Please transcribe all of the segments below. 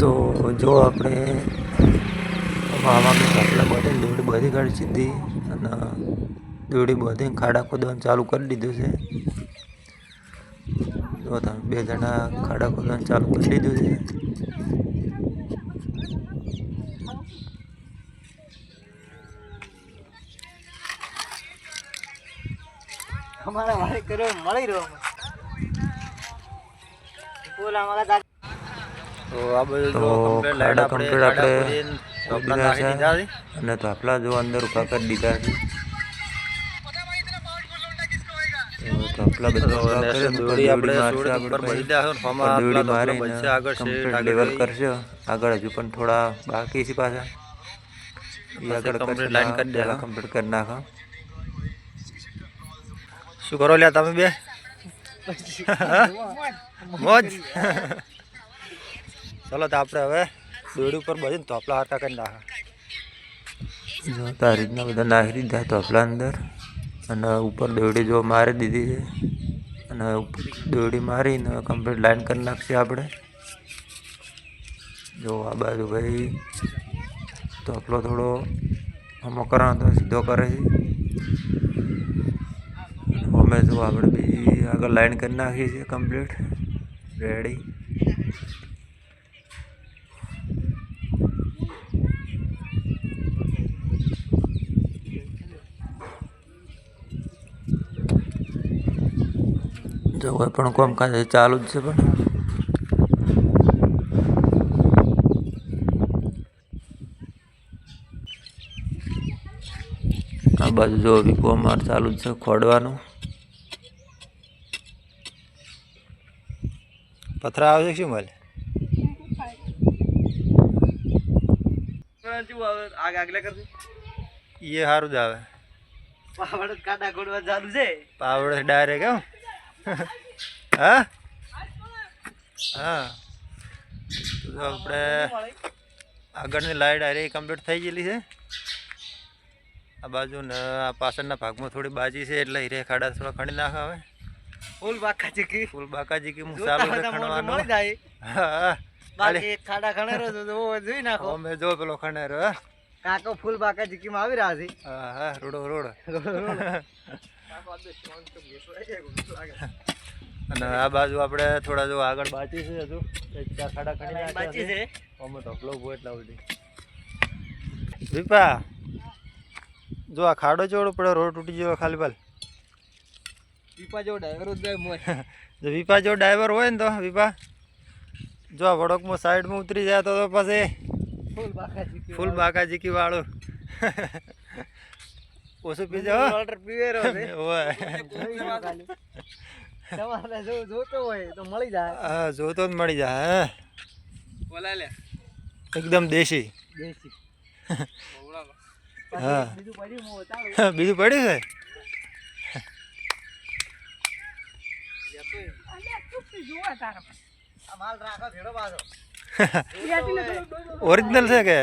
તો જો આપણે આમાં આપણે દોડી બધી કાઢી સીધી અને દોડી બધી ખાડા ખોદવાનું ચાલુ કરી દીધું છે. જો તમે બે જણા ખાડા ખોદવાનું ચાલુ કરી દીધું છે. અમારા વારે કર્યો, મળી રહ્યો તો આ બધું જો complete light આપણે આપણે ખોદીને ચોપડા દીધા નાખી દીધા છે. અને થાપલા જો અંદર ઊભા કરી દીધા છે. થાપલા બધા દોરી આપણે ઉપર દોરી આગળ છે. કરશે. આગળ હજુ પણ થોડા બાકી છે પાછા. એ આગળ કરી દેવા. કમ્પ્લીટ કરી નાખો. શું કરો લ્યા તમે બે? મોજ. ચલો તો આપણે હવે દોડ ઉપર બધું તોપલા હતા કરી ના જો આ રીતના બધા નાખી દીધા તોપલા અંદર. અને ઉપર દોડી જો મારી દીધી છે. અને દોડી મારીને કમ્પ્લીટ લાઈન કરી નાખશે આપણે. જો આ બાજુ ભાઈ તોપલો થોડો અમો કરવાનો તો સીધો કરે છે. અમે જો આપણે બી આગળ લાઈન કરી નાખી છે કમ્પ્લીટ રેડી જો કોઈ પણ કામકાજ ચાલુ જ છે પણ. આ બાજુ જો અમાર ચાલુ જ છે ખોડવાનું. પથરા આવે? છે શું મળે એ સારું જ આવે. પાવડ કાટા ખોડવા ચાલુ છે. પાવડે ડાયરેક્ટ એમ? હા? હા. તો આપણે આગળની લાઈટ આરે કમ્પ્લીટ થઈ ગયેલી છે. આ બાજુ ને આ પાછળના ભાગમાં થોડી બાજી છે એટલે હીરે ખાડા થોડા ખણી નાખે હવે ફૂલ બાકા ચીકી ફૂલ બાકાજી કે મોઢું ખણવાનું મળી જાય હા. બાકી ખાડા ખણેરો તો જોઈ નાખો. અમે જો પેલો ખણેરો કાકો ફૂલ બાકા ચીકીમાં આવી રહ્યા છે. હા હા રોડો રોડ. અને આ બાજુ આપણે થોડા જો આગળ બાચી છે હજુ. એક ચાર ખાડા ખણી બાચી છે. છે. અમે ઢોકલો ઊભો એટલા સુધી. દીપા જો આ ખાડો ચોડો પડે રોડ તૂટી ગયો ખાલી પાલ. પીપા જેવો ડ્રાઈવર જ જાય મોય. જો વિપા જો ડ્રાઈવર હોય ને તો વિપા જો આ વડોકમાં સાઈડમાં ઉતરી જાય તો તો પછી ફૂલ બાકા ચીકી ફૂલ બાકાજીકી વાળું. ઓછું પીજો હો. વોટર પીવેરો છે ઓય. તમારે જો જોતો હોય તો મળી જાય. હા જોતો જ મળી જાય બોલા લે. એકદમ દેશી. દેશી. હા. બીજું પડ્યું મોં છે આ માલ રાખો ભેડો પાછો. ઓરિજિનલ છે કે?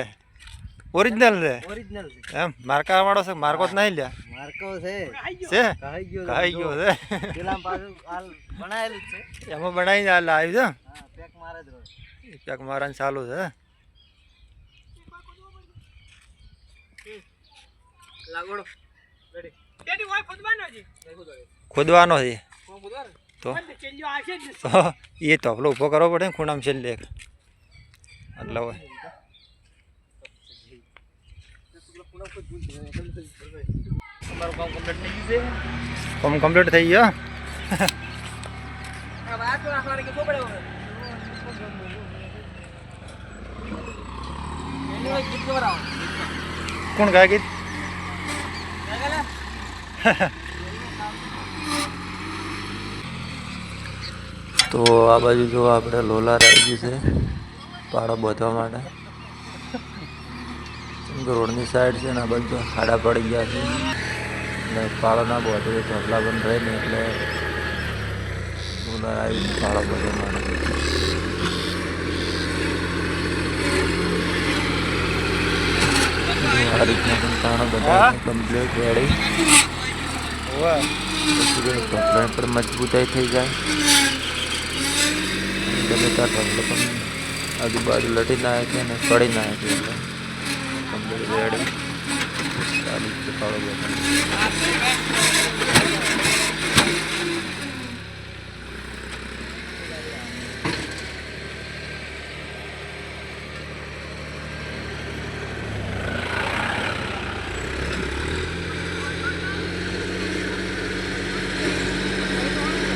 ઓરિજિનલ છે? ઓરિજિનલ છે. એમ? માર્કા વાળો છે? માર્કો જ નહીં લ્યા માર્કો છે. છે? કહી ગયો છે. પેલા પાછું હાલ બનાયેલું છે. એમાં બનાવીને હાલ આવ્યું છે? હા પેક મારે જ મારવાનું ચાલુ છે લાગોડો. રેડી ખોદવાનો છે. તો? એ તપલો ઊભો કરવો પડે ને ખૂણામાં છેલ્લે એટલે હોય. કામ કમ્પ્લીટ થઈ ગયું? છે કામ કમ્પ્લીટ થઈ ગયો આ વાત રાખવાની કે પડે એની હોય ગીત ગવડાવો. કોણ ગાય ગીત ગાય ગાલે? તો આ બાજુ જો આપણે લોલાર આવી ગયું છે પાડો બાંધવા માટે. કેમ કે રોડની સાઈડ છે ને આ બાજુ ખાડા પડી ગયા છે. એટલે પાડો ના બાંધે તો ઢગલા બંધ રહે ને એટલે લોલાર આવી પાડો બાંધવા માટે. આ રીતના પણ બધા કમ્પ્લીટ રેડી પછી પણ મજબૂતાઈ થઈ જાય. ત્યાં ઢગલો પણ આજુબાજુ લટી ના છે અને સડી ના છે એટલે. કમ્પ્લીટ બધા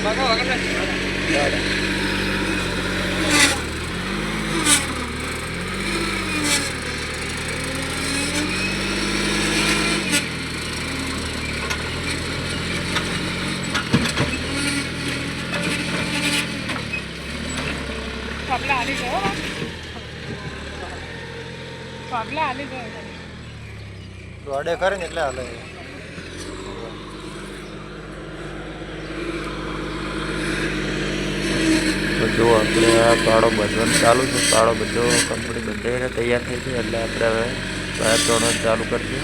પાપલા હાલી ગયો પાપલા હાલી ગયો દોડે કરે ને એટલે હાલે. તો જો આપણે આ પાડો બધવાનો ચાલુ છે. પાડો બધો કંપની બંધાઈને તૈયાર થઈ છે એટલે આપણે હવે વાયર તોડવાનું ચાલુ કરીએ.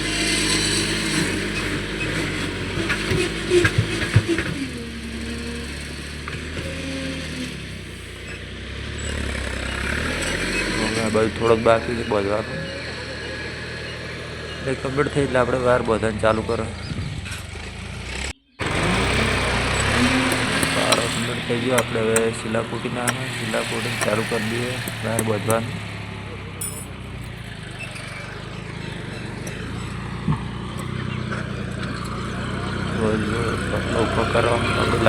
હવે બધું થોડોક બાકી છે બધવાનું એટલે કમ્પ્લીટ થઈ એટલે આપણે વાયર બધાને ચાલુ કરો. પાડો કમ્પ્લીટ થઈ ગયો. આપણે હવે શીલા કૂટી નાખો ચાલુ કરી દઈએ. વાયર બધવાનું ઉપર કરવાનું આપણે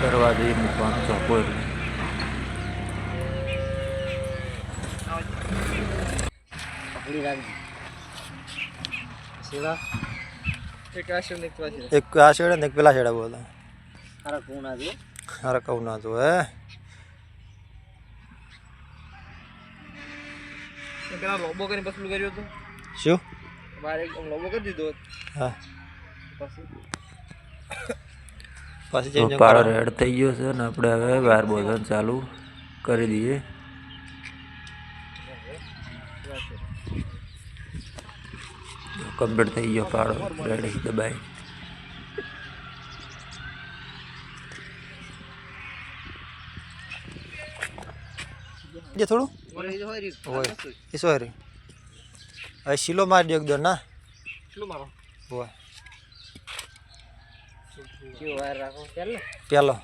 કરવા દઈએ મૂકવાનું ચોખ્ખો એટલે પકડી રાખજો. સેવા. એક નીકળવા છે એક આ છેડે ને એક પેલા છેડે બોલો. હારા કોણ આજે અરે કોણ આજો જો હે. પેલા લોબો કરીને પસલું કર્યું હતું? શું? બારે એકદમ લોબો કરી દીધો હા. પછી? પાડો રેડ થઈ ગયો છે ને આપણે હવે બાર બોધન ચાલુ કરી દઈએ. કમ્પ્લીટ થઈ ગયો પાડો રેડી દબાઈ. જે થોડું? હોય. એ શું રહ્યું? હવે શીલો મારી દો એકદમ ના? શીલો મારો. હોય. વાયર રાખો? ચાલ ને પેલો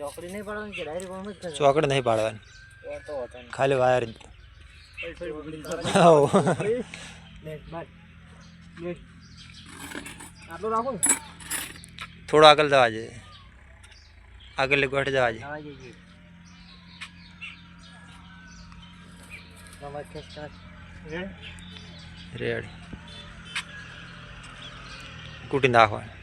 ચોકડી નહીં પાડવાની કે ડાયરેક્ટ ઓમ જ થશે ચોકડ નહીં પાડવાની. ખાલી વાયર થોડી. આટલું રાખો ને. આગળ જવા છે આગળ ગોઠ જવા છે? રેડ. કૂટી નાખવાનું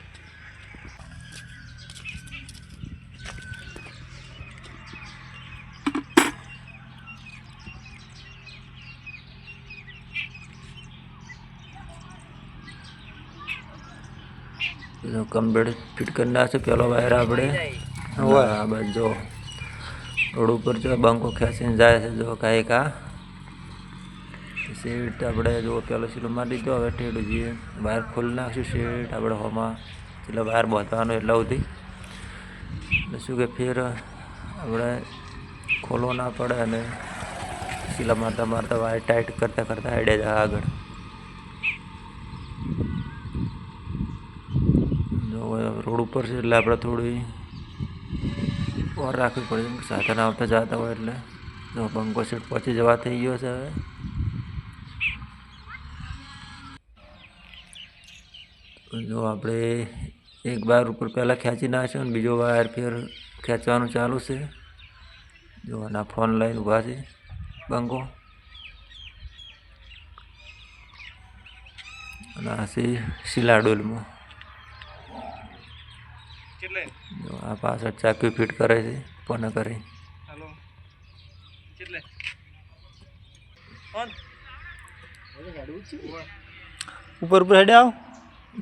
કમ્પ્લીટ ફિટ કરી નાખશે પેલો વાયર આપણે. હોય. આ જો. રોડ ઉપર જો બંકો ખેંચીને જાય છે જો કાંઈ કા સીટ આપણે જો પેલો સીલો મારી દીધો હવે ઠેડું જઈએ. વાયર ખોલી નાખશું સીટ આપણે હોમાં. એટલે વાયર બાંધવાનો એટલે સુધી એટલે શું કે ફેર આપણે ખોલવો ના પડે અને સીલા મારતા મારતા વાયર ટાઈટ કરતાં કરતાં હેડે જાય આગળ જો હવે રોડ ઉપર છે એટલે આપણે થોડી ઓર રાખવી પડે સાધન આવતા જતા હોય એટલે જો બંકો સીટ પહોંચી જવા થઈ ગયો છે હવે. જો આપણે એક વાર ઉપર પહેલાં ખેંચી નાખ્યો અને બીજો વાયર ફેર ખેંચવાનું ચાલુ છે. જો આના ફોન લઈને ઊભા છે બંકો. અને આ છે શિલાડોલમાં. આ પાછળ ચાકી ફિટ કરે છે પણ કરે? હાલો. કેટલે ઉપર ઉપર હેડે આવ.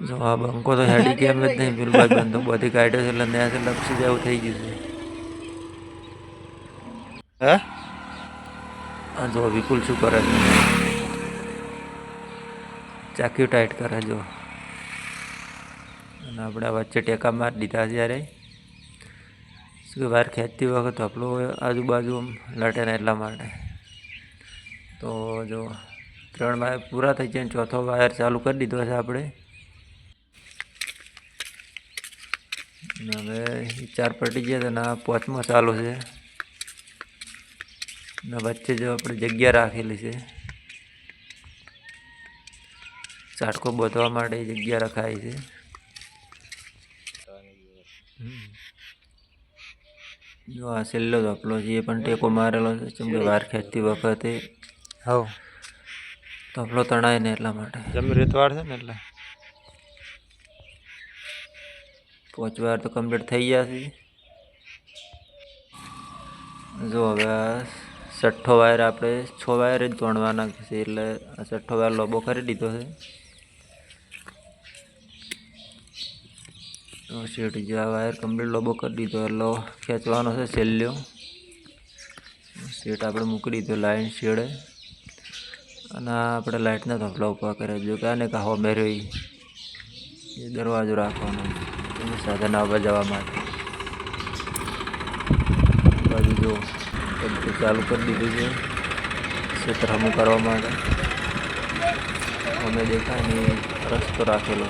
જો આ બંકો તો હેડી કેમ જ નહીં. પેલું ભાઈ બંધો બધી કાઢ્યો છે એટલે ત્યાં લપસી જેવું થઈ ગયું છે. હે? આ જો વિપુલ શું કરે છે? ચાક્યું ટાઈટ કરે જો. અને આપણે વચ્ચે ટેકા મારી દીધા છે યારે શું કે વાયર ખેંચતી વખત આપણું આજુબાજુ લટે ને એટલા માટે. તો જો ત્રણ વાયર પૂરા થઈ જાય ને ચોથો વાયર ચાલુ કરી દીધો છે આપણે. હવે ચાર પટી ગયા અને આ પાંચમો ચાલુ છે. ને વચ્ચે જો આપણે જગ્યા રાખેલી છે. ચાટકો બાંધવા માટે જગ્યા રખાય છે. જો આ છેલ્લો ધોપલો છે એ પણ ટેકો મારેલો છે કેમ કે વાર ખેંચતી વખતે. હવ. ધોપલો તણાય ને એટલા માટે. જમી રેતવાડ છે ને એટલે? પાંચ વાર તો કમ્પ્લીટ થઈ ગયા છે. જો હવે છઠ્ઠો વાયર આપણે છ વાયર જ તોડવાના છે એટલે આ છઠ્ઠો વાયર લોબો કરી દીધો છે. તો શેઠ જે આ વાયર કમ્પ્લીટ લોબો કરી દીધો, એટલે ખેંચવાનો છે છેલ્લો. શેટ આપણે મૂકી દીધો લાઇન શેડે અને આપણે લાઇટના ધોપલા ઊભા કર્યા, જો કે આને કાહો મેરવી. એ દરવાજો રાખવાનો એનું સાધન આવવા જવા માટે. બાજુ જો ચાલુ કરી દીધું છે. ક્ષેત્ર હમું કરવા માટે. અમે દેખાય ને રસ્તો રાખેલો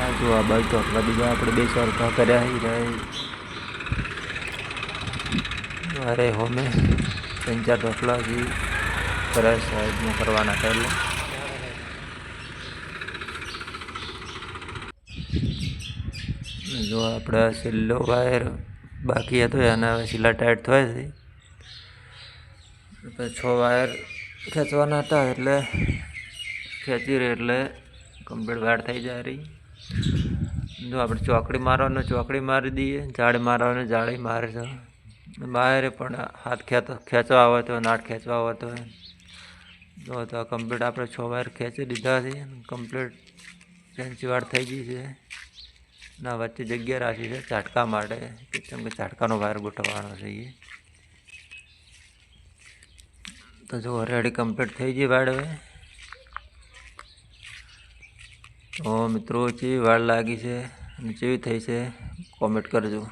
આ જો આ તો આટલા બીજા આપણે બે ચાર ઊભા કર્યા રહ્યા. અરે હોમે ત્રણ ચાર ઢોકલા હજી કરે સાઈડમાં કરવાના હતા એટલે જો આપણે છેલ્લો વાયર, બાકી હતો એના હવે છેલ્લા ટાઈટ થયા પછી છ વાયર ખેંચવાના હતા એટલે ખેંચી રહી એટલે કમ્પ્લીટ વાયર થઈ જાય રહી. જો આપણે ચોકડી મારવાનું, ચોકડી મારી દઈએ જાળી મારવાનું જાળી મારે છે બહાર પણ હાથ ખેંચ, ખેંચવા આવે તો, નાટ ખેંચવા આવે તો. જો તો કમ્પ્લીટ આપણે છ વાયર ખેંચી દીધા છે કમ્પ્લીટ ફેન્સી થઈ ગઈ છે. ના, વચ્ચે જગ્યા રાખી છે, ઝાટકા માટે. કેમ કે ઝાટકાનો વાયર ગોઠવવાનો છે એ. તો જો રેડી કમ્પ્લીટ થઈ ગઈ વાડ હવે તો મિત્રો કેવી વાળ લાગી છે? અને કેવી થઈ છે? કોમેન્ટ કરજો.